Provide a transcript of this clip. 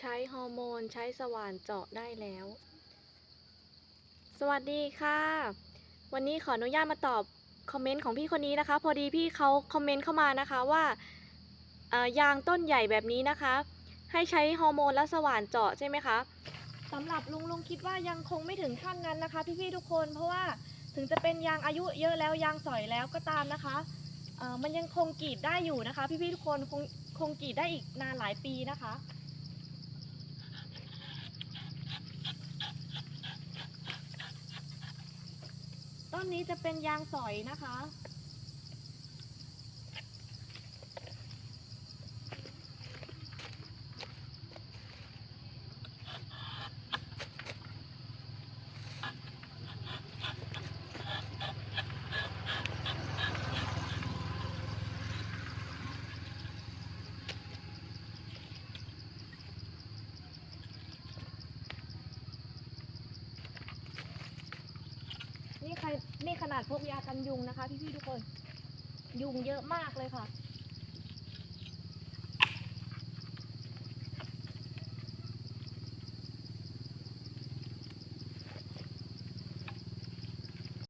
ใช้ฮอร์โมนใช้สว่านเจาะได้แล้ว สวัสดีค่ะ วันนี้ขออนุญาตมาตอบคอมเมนต์ของพี่คนนี้นะคะ พอดีพี่เขาคอมเมนต์เข้ามานะคะว่ายางต้นใหญ่แบบนี้นะคะ ให้ใช้ฮอร์โมนและสว่านเจาะใช่ไหมคะสำหรับลุงลุงคิดว่ายังคงไม่ถึงขั้นนั้นนะคะ พี่ๆทุกคนเพราะว่าถึงจะเป็นยางอายุเยอะแล้วยางสอยแล้วก็ตามนะคะมันยังคงกรีดได้อยู่นะคะ พี่ๆทุกคนคงคงกรีดได้อีกนานหลายปีนะคะ ต้นนี้จะเป็นยางสอยนะคะ นี่ใคร นี่ขนาดพกยากันยุงนะคะพี่ๆทุกคน ยุงเยอะมากเลยค่ะ